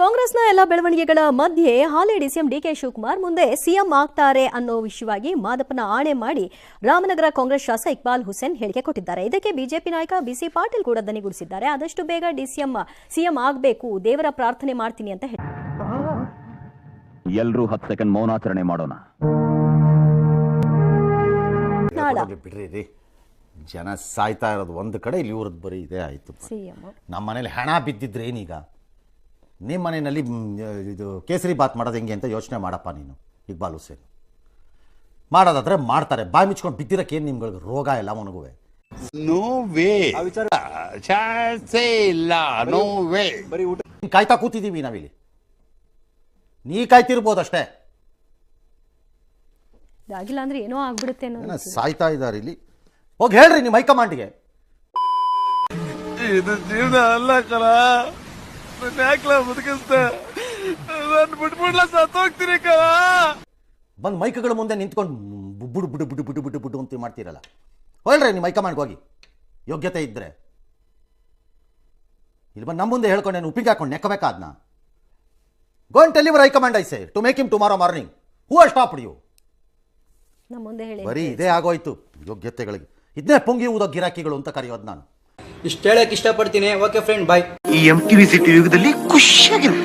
ಕಾಂಗ್ರೆಸ್ನ ಎಲ್ಲ ಬೆಳವಣಿಗೆಗಳ ಮಧ್ಯೆ ಹಾಲಿ ಡಿಸಿಎಂ ಡಿಕೆ ಶಿವಕುಮಾರ್ ಮುಂದೆ ಸಿಎಂ ಆಗ್ತಾರೆ ಅನ್ನೋ ವಿಷಯವಾಗಿ ಮಾದಪ್ಪನ ಆಣೆ ಮಾಡಿ ರಾಮನಗರ ಕಾಂಗ್ರೆಸ್ ಶಾಸಕ ಇಕ್ಬಾಲ್ ಹುಸೇನ್ ಹೇಳಿಕೆ ಕೊಟ್ಟಿದ್ದಾರೆ. ಇದಕ್ಕೆ ಬಿಜೆಪಿ ನಾಯಕ ಬಿಸಿ ಪಾಟೀಲ್ ಕೂಡ ದನಿಗೂಡಿಸಿದ್ದಾರೆ ಆದಷ್ಟು ಬೇಗ ಡಿಸಿಎಂ ಸಿಎಂ ಆಗಬೇಕು ದೇವರ ಪ್ರಾರ್ಥನೆ ಮಾಡ್ತೀನಿ ಅಂತ ಹೇಳಿ ಎಲ್ಲರೂ ಹತ್ತು ಸೆಕೆಂಡ್ ಮೌನಾಚರಣೆ ಮಾಡೋಣ. ನಾಳ ಬಿಡ್ರಿ ರೀ ಜನ ಸಾಯ್ತಾ ಇರೋದು ಒಂದು ಕಡೆ ಇಲ್ಲಿ ಇವ್ರದ್ದು ಬರೀ ಇದೇ ಆಯ್ತು. ಸಿಎಂ. ನಮ್ಮ ಮನೇಲಿ ಹಣ ಬಿದ್ದಿದ್ರೆ ಏನೀಗ ನಿಮ್ಮ ಮನೆಯಲ್ಲಿ ಇದು ಕೇಸರಿ ಬಾತ್ ಮಾಡೋದು ಹೆಂಗೆ ಅಂತ ಯೋಚನೆ ಮಾಡಪ್ಪ ನೀನು ಇಕ್ಬಾಲ್ ಹುಸೇನ್. ಮಾಡೋದಾದ್ರೆ ಮಾಡ್ತಾರೆ. ಬಾಯಿ ಮುಚ್ಕೊಂಡು ಬಿದ್ದಿರಕ್ಕೆ ಏನು ನಿಮ್ಗಳಿಗೆ ರೋಗ ಎಲ್ಲ ಒಣಗುವೆ? No way. ಚಾನ್ಸೇ ಇಲ್ಲ. No way. ಕಾಯ್ತಾ ಕೂತಿದ್ದೀವಿ ನಾವಿಲ್ಲಿ. ನೀ ಕಾಯ್ತಿರ್ಬೋದು ಅಷ್ಟೇ. ಆಗಿಲ್ಲ ಅಂದ್ರೆ ಏನೋ ಆಗ್ಬಿಡುತ್ತೆ ಅನ್ನೋ ಸಾಯ್ತಾ ಇದ್ದಾರೆ ಇಲ್ಲಿ. ಹೋಗಿ ಹೇಳ್ರಿ ನಿಮ್ಮ ಹೈಕಮಾಂಡ್ಗೆ. ಇದು ಜೀವನ ಅಲ್ಲ ಕಲ ಯಾಕ್ಲ ಬದುಕಿಸ್ತೆ ನಾನು ಬಿಟ್ಬಿಡ್ಲ ಸತ್ತೋಗ್ತೀನಿ ಕಲ ಬಂದು ಮೈಕ್ಗಳ ಮುಂದೆ ನಿಂತ್ಕೊಂಡು ಬುಡು ಬುಡು ಬುಡು ಬುಡು ಬುಡು ಬುಡು ಅಂತ ಮಾಡ್ತೀರಲ್ಲ? ಹೇಳ್ರಿ ನಿಮ್ಮ ಹೈಕಮಾಂಡ್ಗೆ ಹೋಗಿ ಯೋಗ್ಯತೆ ಇದ್ರೆ. ಇಲ್ಲಿ ಬಂದು ನಮ್ಮ ಮುಂದೆ ಹೇಳ್ಕೊಂಡು ನಾನು ಉಪ್ಪಿಗೆ ಹಾಕೊಂಡು ನೆಕ್ಕಬೇಕಾದ್ನ go and tell your high command I say to make him tomorrow morning who are stop you ನಮ್ಮ ಮುಂದೆ ಹೇಳಿ ಬರೀ ಇದೇ ಆಗೋಯ್ತು ಯೋಗ್ಯತೆಗಳಿಗೆ. ಇದನ್ನೇ ಪೊಂಗಿ ಊದೋ ಗಿರಾಕಿಗಳು ಅಂತ ಕರೆಯೋದು ನಾನು. ಇಷ್ಟು ಹೇಳಕ್ ಇಷ್ಟಪಡ್ತೀನಿ. ಓಕೆ ಫ್ರೆಂಡ್ ಬಾಯ್ ಈ ಎಂ ಟಿವಿ ಸಿಟಿ ಯುಗದಲ್ಲಿ ಖುಷಿಯಾಗಿರು